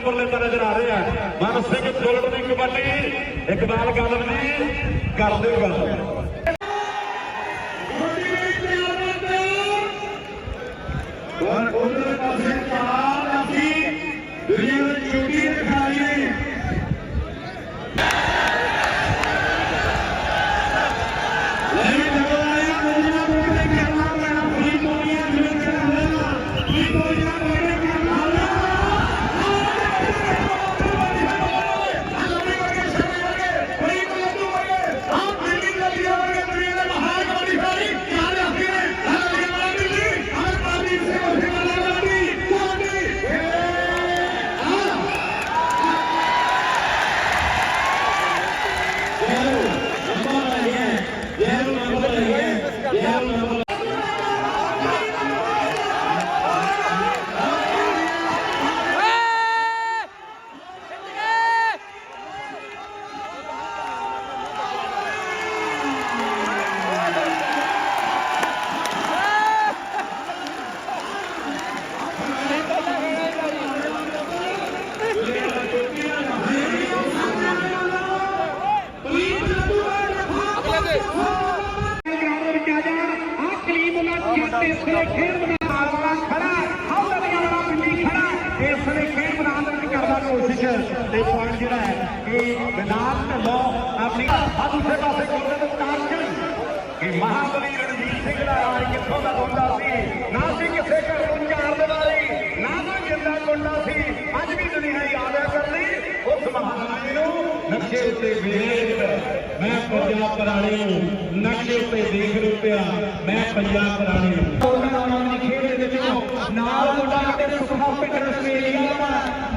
ਪਰਲੇ ਤਾਂ ਨਜ਼ਰ ਆ ਰਹੇ ਆ। ਮਨ ਸਿੰਘ ਜੋਲਟ ਦੀ ਕਬੱਡੀ। ਇਕਬਾਲ ਗਾਲਬ ਜੀ ਕਰਦੇ ਗੱਲ। ਔਰ ਕਲੀਮ ਉਹਨਾਂ ਖੇਡ ਮੈਦਾਨ ਖੜਾ ਹੌਲਾ ਵਾਲਾ ਪਿੰਡੀ ਖੜਾ ਇਸ ਵੇਲੇ ਖੇਡ ਮੈਦਾਨ ਦੇ ਵਿੱਚ ਕਰਦਾ ਕੋਸ਼ਿਸ਼ ਤੇ ਪੁਆਇੰਟ ਜਿਹੜਾ ਹੈ, ਇਹ ਮੈਦਾਨ ਢੱਲੋਂ ਆਪਣੀ ਆ ਦੂਸਰੇ ਪਾਸੇ ਕੋਲ ਦੇ ਕਾਰਜਨ ਕਿ ਮਹਾਬਲੀ ਰਣਜੀਤ ਸਿੰਘ ਦਾ ਰਾਜ ਕਿੱਥੋਂ ਦਾ ਗੁੰਡਾ ਸੀ? ਨਾ ਸੀ ਕਿਸੇ ਘਰ ਤੋਂ ਚਾਰ ਦੀਵਾਰੀ ਨਾ ਕੋਈ ਜਿੰਦਾ ਗੁੰਡਾ ਸੀ। ਅੱਜ ਵੀ ਦੁਨੀਆ ਯਾਦ ਆ ਕਰਨੀ ਉਸ ਮਹਾਰਾਜ ਨੂੰ। ਨਕਸ਼ੇ ਉੱਤੇ ਵੇਖ ਮੈਂ ਪੰਜਾਬ ਪੁਰਾਣੇ ਨੂੰ। ਨਕਸ਼ੇ ਉੱਤੇ ਦੇਖ ਰੁਪਿਆ ਮੈਂ ਪੰਜਾਬ ਪੁਰਾਣੇ ਨੂੰ। ਉਹਨਾਂ ਨਾਮ ਦੀ ਖੇਡ ਦੇ ਵਿੱਚ ਨਾਲ ਮੁੰਡਾ ਕਿਤੇ ਆਸਟ੍ਰੇਲੀਆ ਦਾ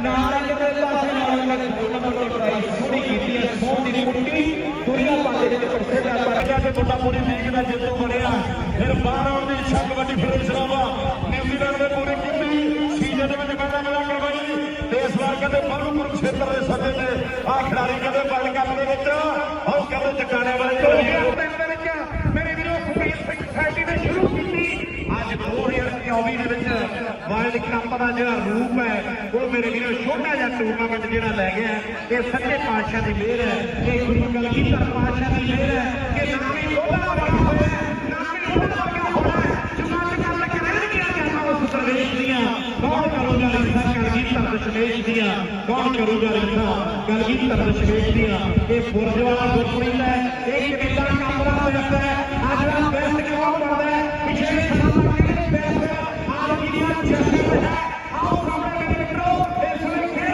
ਨਾਲ ਕਿਤੇ ਪਾਸੇ ਨਾਲ ਲੱਗ ਟੂਰਨਾਮੈਂਟ ਦੀ ਪ੍ਰਾਈਜ਼ ਥੋੜੀ ਕੀਤੀ ਹੈ ਸੋਹ ਦੀ ਕੁੱਟੀ ਦੁਨੀਆ ਭਰ ਦੇ ਵਿੱਚ ਪ੍ਰਸਿੱਧ ਹੈ। ਪਰ ਅੱਗੇ ਮੁੰਡਾ ਪੂਰੀ ਲੀਗ ਦਾ ਜੇਤੂ ਬਣਿਆ। ਫਿਰ ਬਾਹਰ ਆਉਣ ਦੀ ਇੱਛਾ ਕਬੱਡੀ ਫੈਡਰੇਸ਼ਨ ਵਾ ਨਿਊਜ਼ੀਲੈਂਡ ਦੇ ਪੂਰੀ ਕੁੱਟੀ ਸੀਜ਼ਨ ਦੇ ਵਿੱਚ ਕਹਿੰਦਾ ਮੇਰਾ ਕਰਵਾਈ ਕਹਿੰਦੇ ਬਾਹਰੋਂ ਕੁਰਕਸ਼ੇਤਰ ਦੇ ਸੱਦੇ ਤੇ ਆ ਖਿਡਾਰੀ ਕਹਿੰਦੇ ਵਰਲਡ ਕੱਪ ਦੇ ਵਿੱਚ। ਉਹ ਕਹਿੰਦੇ ਚਕਾਣੇ ਵਾਲੇ ਦੇ ਵਿੱਚ ਮੇਰੇ ਵੀਰੋ ਸੁਪੀਰ ਸਿੰਘ ਸੋਸਾਇਟੀ ਨੇ ਸ਼ੁਰੂ ਕੀਤੀ। ਅੱਜ 2024 ਦੇ ਵਿੱਚ ਵਰਲਡ ਕੱਪ ਦਾ ਜਿਹੜਾ ਰੂਪ ਹੈ ਉਹ ਮੇਰੇ ਵੀਰੋ ਛੋਟਾ ਜਿਹਾ ਟੂਰਨਾਮੈਂਟ ਜਿਹੜਾ ਲੈ ਗਿਆ ਇਹ ਸੱਚੇ ਪਾਤਸ਼ਾਹ ਦੀ ਮਿਹਰ ਹੈ ਇਹ ਗੁਰੂ ਕਲਗੀਧਰ ਪਾਤਸ਼ਾਹ ਦੀ ਮਿਹਰ ਹੈ ਕਿ ਨਾ ਵੀ ਉਹਦਾ ਬੜਾ ਹੋਇਆ ਨਾ ਵੀ ਉਹਦਾ ਵਰਗਾ ਹੋਣਾ ਜਮਾਤ ਕਰ ਕੇ ਰਹਿਣਗੀਆਂ ਜਾਨਾਂ ਉਸ ਪ੍ਰਵੇਸ਼ ਦੀਆਂ ਕੌਣ ਕਰੂਗਾ ਰਿਸ਼ਤਾ ਕਲਗੀਧਰ ਦਸ਼ਮੇਸ਼ ਦੀਆਂ ਕੌਣ ਕਰੂਗਾ ਰਿਸ਼ਤਾ ਕਲਗੀਧਰ ਦਸ਼ਮੇਸ਼ ਦੀਆਂ ਇਹ ਬੁਰਜ ਵਾਲਾ ਗੁਰਪ੍ਰੀਤ ਹੈ ਇਹ ਕਿੱਦਾਂ ਕੰਮ ਦਾ ਹੋ ਜਾਂਦਾ ਹੈ ਅੱਜ ਦਾ ਬੈਸਟ ਕੌਣ ਬਣਦਾ ਹੈ ਪਿਛਲੇ ਸਾਲਾਂ ਦੇ ਬੈਸਟ ਆਲ ਇੰਡੀਆ ਚੈਂਪੀਅਨ ਹੈ ਆਓ ਸਾਹਮਣੇ ਮੇਰੇ ਮਿੱਤਰੋ ਇਸ ਵੇਲੇ ਖੇਡ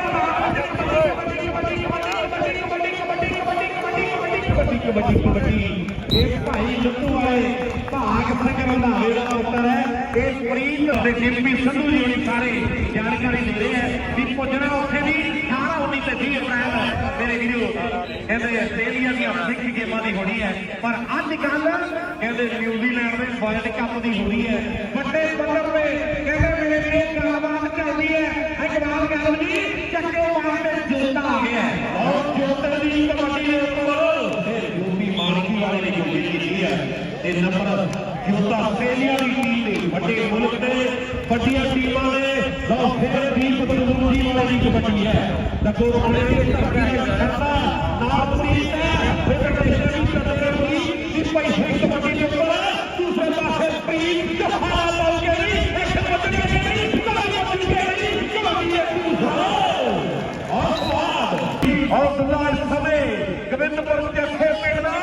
ਕਬੱਡੀ ਕਬੱਡੀ ਕਬੱਡੀ ਕਬੱਡੀ ਕਬੱਡੀ ਕਬੱਡੀ ਕਬੱਡੀ ਕਬੱਡੀ ਕਬੱਡੀ ਕਬੱਡੀ ਇਹ ਭਾਈ ਲੱਤੂ ਵਾਲੇ ਭਾਗ ਸਿੰਘ ਰੰਧਾਵੇ ਦਾ ਪੁੱਤਰ ਹੈ ਇਹ ਪ੍ਰੀਤ ਤੇ ਜਿੰਮੀ ਸੰਧੂ ਜੀ ਹੋਣੀ ਸਾਰੇ ਜਾਣਕਾਰੀ ਦੇ ਰਹੇ ਹੈ ਵੀ ਪੁੱਜਣਾ ਉੱਥੇ ਵੀ 18 19 ਤੇ 20 ਅਪ੍ਰੈਲ ਮੇਰੇ ਵੀਰੋ। ਕਹਿੰਦੇ ਆਸਟ੍ਰੇਲੀਆ ਦੀਆਂ ਸਿੱਖ ਗੇਮਾਂ ਦੀ ਹੋਣੀ ਹੈ। ਪਰ ਅੱਜ ਕੱਲ ਕਹਿੰਦੇ ਨਿਊਜ਼ੀਲੈਂਡ ਦੇ ਵਰਲਡ ਕੱਪ ਦੀ ਹੋਣੀ ਹੈ। ਵੱਡੇ ਪੱਧਰ ਤੇ ਕਹਿੰਦੇ ਮੇਰੇ ਵੀਰੋ ਗੱਲਬਾਤ ਚੱਲਦੀ ਹੈ। ਇਕਬਾਲ ਗੱਲ ਜੀ ਚੱਕੇ ਮਾਰਦੇ ਜੋਤਾ ਆ ਗਿਆ ਹੈ। ਔਰ ਜੋਤੇ ਦੀ ਕਬੱਡੀ ਦੇ ਉੱਪਰ। ਇਹ ਯੂਪੀ ਮਾਨਕੀ ਵਾਲੇ ਨੇ ਜੋਤੀ ਕੀਤੀ ਹੈ। ਤੇ ਨੰਬਰ ਜੋਤਾ ਆਸਟ੍ਰੇਲੀਆ ਦੀ ਟੀਮ ਦੇ ਵੱਡੇ ਮੁਲਕ ਦੇ ਵੱਡੀਆਂ ਟੀਮਾਂ ਦੇ ਲਓ ਫੇਰ ਵੀ ਬਦਲੂਜੀ ਵਾਲੇ ਦੀ ਕਬੱਡੀ ਹੈ ਦੱਸੋ ਆਪਣੇ ਦੀ ਧਰਤੀ ਦਾ ਕਰਦਾ ਨਾਲ ਪ੍ਰੀਤ ਹੈ ਫੈਡਰੇਸ਼ਨ ਦੀ ਕਦਰ ਹੋਈ ਕਿ ਪੈਸੇ ਕਬੱਡੀ ਦੇ ਉੱਪਰ ਦੂਸਰੇ ਪਾਸੇ ਪ੍ਰੀਤ ਜਹਾਨਾ ਪਾਉ ਕੇ ਨਹੀਂ ਇੱਕ ਕਬੱਡੀ ਦੇ ਨਹੀਂ ਕਬੱਡੀ ਦੇ ਨਹੀਂ ਕਬੱਡੀ ਦੇ ਦੂਸਰਾ ਔਰ ਸਵਾਦ ਔਰ ਦੁਆ ਇਸ ਸਮੇਂ ਗੋਬਿੰਦਪੁਰ ਜੱਥੇ ਪਿੰਡ ਦਾ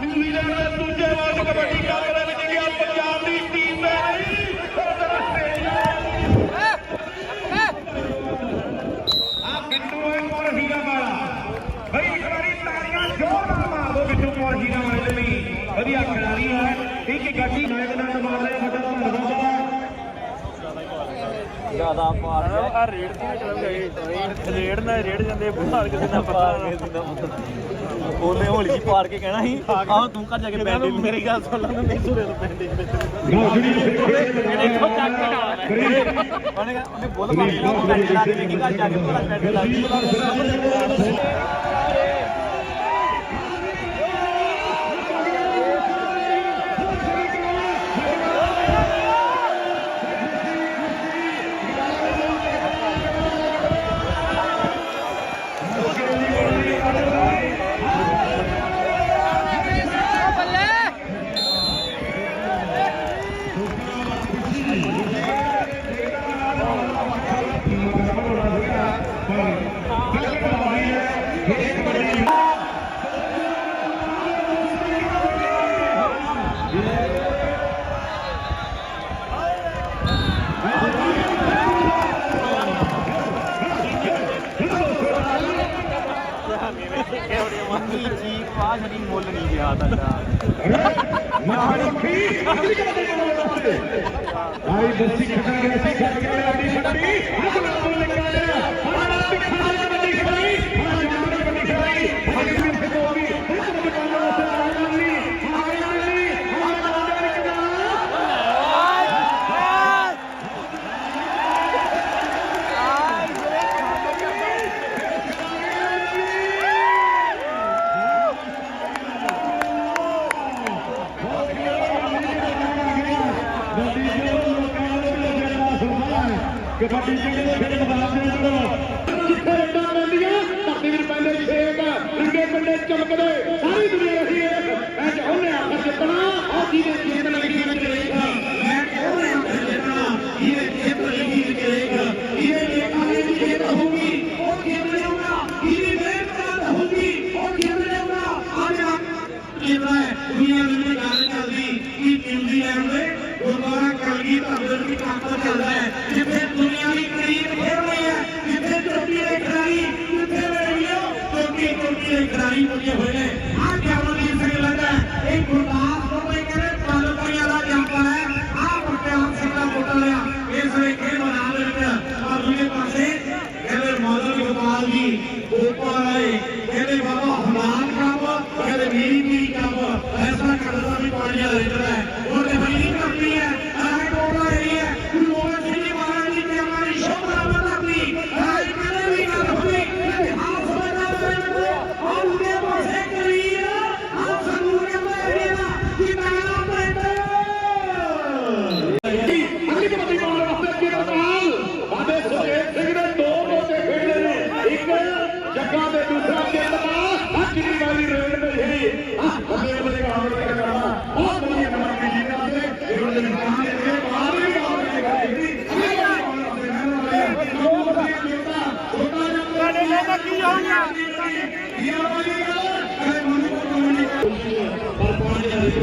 ਨਿਊਜ਼ੀਲੈਂਡ ਦੇ ਦੂਜੇ ਵਰਲਡ ਕਬੱਡੀ ਕੱਪ ਦੇ ਵਿੱਚ ਗਿਆ ਪੰਜਾਬ ਦੀ ਟੀਮ ਨੇ ਨਹੀਂ ਉਧਰ ਆਸਟ੍ਰੇਲੀਆ ਆ ਬਿੱਟੂ ਕੋਲ ਹੀਰਾ ਵਾਲਾ ਬਈ ਇੱਕ ਵਾਰੀ ਤਾੜੀਆਂ ਜ਼ੋਰਦਾਰ ਮਾਰ ਦਿਓ ਬਿੱਟੂ ਕੋਲ ਹੀਰਾ ਵਾਲੇ ਦੇ ਲਈ ਵਧੀਆ ਖਿਡਾਰੀ ਹੈ ਇੱਕ ਗੱਡੀ ਮੈਦਾਨ ਨਾਲ ਮਾਰ ਰਿਹਾ ਵੱਡਾ ਧੰਨਵਾਦ ਜ਼ਿਆਦਾ ਪਾਰ ਆ ਰੇਡ ਦੀ ਚੱਲ ਗਈ। ਰੇਡ ਨਾਲ ਰੇਡ ਜਾਂਦੇ ਬਾਹਰ ਕਿਸੇ ਦਾ ਪਤਾ ਕਿਸੇ ਦਾ ਉਹਨੇ ਹੌਲੀ ਜੀ ਪਾਰ ਕੇ ਕਹਿਣਾ ਸੀ ਆਹ ਤੂੰ ਘਰ ਜਾ ਕੇ ਬੈਠ ਮੇਰੀ ਗੱਲ ਸੁਣ ਲੈ ਨਹੀਂ ਸੁਰੇ ਨੂੰ ਬੈਠ ਗਾਜੜੀ ਫਿਰ ਦੇਖੋ ਚੱਕ ਕੇ ਡਾਲ ਉਹਨੇ ਉਹਨੇ ਬੋਲ ਮਾਰ ਲਾ ਕੇ ਘਰ ਜਾ ਕੇ ਪੂਰਾ ਬੈਠ ਲਾ ਮਾੜੀ ਖੀ ਖਾਲੀ ਕਰਦੇ ਮਨੋਂ ਵਾਸਤੇ ਭਾਈ ਬੱਸੀ ਖਟਾ ਗਿਆ ਸੀ ਕਬੱਡੀ ਜਿਹੜੀ ਖੇਡ ਮੈਦਾਨ ਦੇ ਅੰਦਰ ਜਿੱਥੇ ਇੱਟਾਂ ਪੈਂਦੀਆਂ ਧਰਤੀ ਵਿੱਚ ਪੈਂਦੇ ਛੇਕ ਰਿੰਗੇ ਕੰਡੇ ਚਮਕਦੇ, ਸਾਰੀ ਦੁਨੀਆ ਰਹੀ ਹੈ। ਮੈਂ ਚਾਹੁੰਦਾ ਆਖਰ ਜਿੱਤਣਾ ਆ ਜਿਹਦੇ ਜਿੱਤ ਲੱਗਣੀ ਵਿੱਚ ਰਹੇਗਾ ਮੈਂ ਚਾਹੁੰਦਾ ਆਖਰ ਜਿੱਤਣਾ ਜਿਹਦੇ ਜਿੱਤ ਲੱਗਣੀ ਵਿੱਚ ਰਹੇਗਾ ਜਿਹਦੇ ਦੇਖਾਂ ਦੇ ਵਿੱਚ ਜਿੱਤ ਹੋਊਗੀ, ਉਹ ਜਿੱਤ ਲਊਗਾ ਜਿਹਦੀ ਮਿਹਨਤ ਨਾਲ ਹੋਊਗੀ, ਉਹ ਜਿੱਤ ਲਊਗਾ ਅੱਜ ਜਿਹੜਾ ਦੁਨੀਆ ਵਿੱਚ ਗੱਲ ਚੱਲਦੀ, ਕੀ ਟੀਮ ਦੀ ਐਮ ਦੇ ਗੁਰਦੁਆਰਾ ਕਲਗੀ ਧਰਮ মাঝি উপরে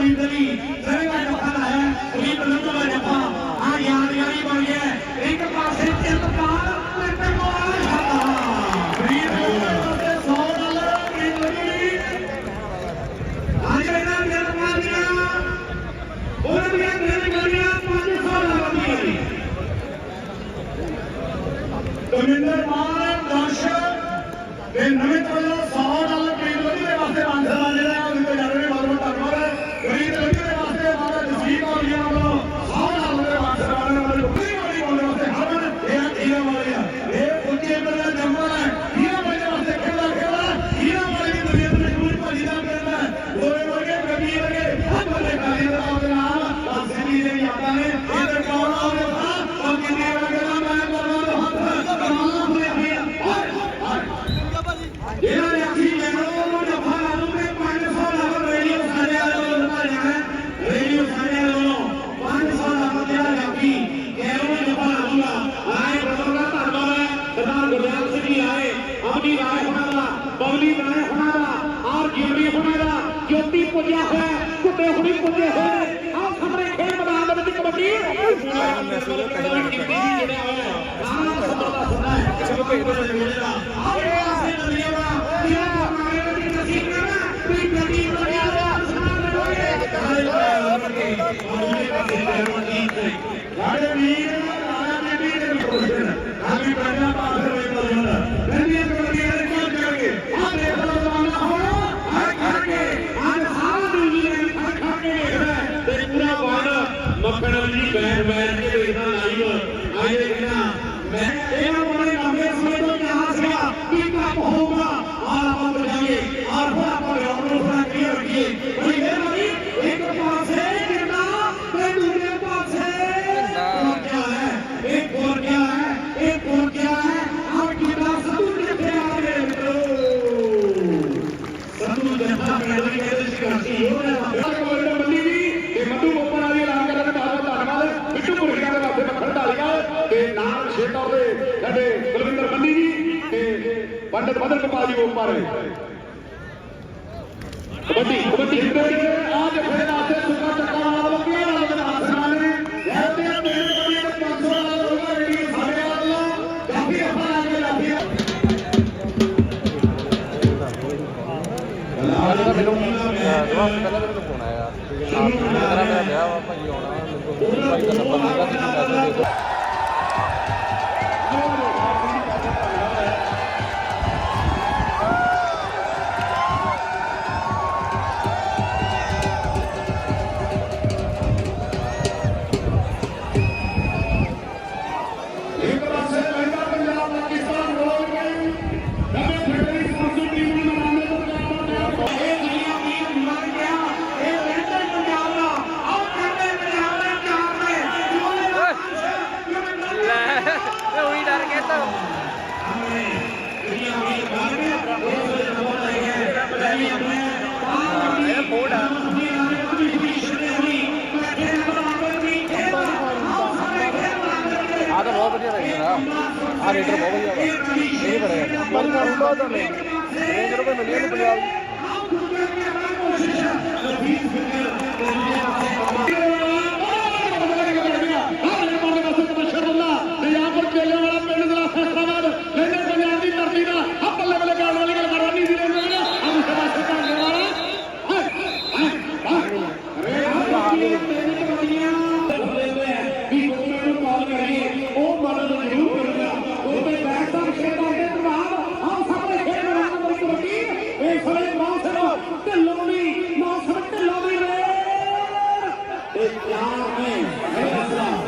મહિલાની ਲੱਗੇ ਹੋਏ। ਨੇ ਆਹ ਖਬਰੇ ਖੇਡ ਮੈਦਾਨ ਦੇ ਵਿੱਚ ਕਬੱਡੀ। ਜਿਹੜਾ ਆਇਆ ਰਾਮ ਖਬਰ ਦਾ ਸੁਣਾ ਚਲੋ ਭੇਜ ਦੋ होगा और अपन बचाइए और फिर आपको ग्राउंड थोड़ा क्लियर रखिए वही मेरे भाई एक पास है गिरना तो दूसरे पास है और क्या है एक और क्या है एक और क्या है और गिरना सतू जैसे आ गए मित्रों सतू जैसा पहले के तो शिकारती हो रहा है बाबा बोल रहे बंदी जी कि मधु ऊपर आ गए लाल कलर का बहुत धन्यवाद बिट्टू पुरस्कार का बहुत खड़ा डालेगा ਤੇ ਨਾਲ ਸ਼ੇਖਾ ਦੇ ਸਾਡੇ ਬਲਵਿੰਦਰ ਬੰਦੀ ਜੀ पंडित मदन गोपाल जी को मारे कबड्डी कबड्डी आज फिर आते सुखा चक्का वाला बकिया वाला बकिया हाथ चलाने रहते हैं मेरे कभी तक पांच सौ वाला होगा रेडी साढ़े वाला काफी अपना आगे लाफिया ਫੋਨ ਆਇਆ ਮੇਰਾ ਮੇਰਾ ਵਿਆਹ ਵਾ ਭਾਈ ਆਉਣਾ ਮੈਨੂੰ ਭਾਈ ਦਾ ਨੰਬਰ ਦਿੱਤਾ ਤੁਸੀਂ ਦੱਸ ਦਿਓ ਰੇਟਰ ਬਹੁਤ ਵਧੀਆ ਵਾ। ਇਹ ਬੜਾ ਪਰ ਕਰੂੰਗਾ ਤਾਂ ਨਹੀਂ। 50 ਰੁਪਏ में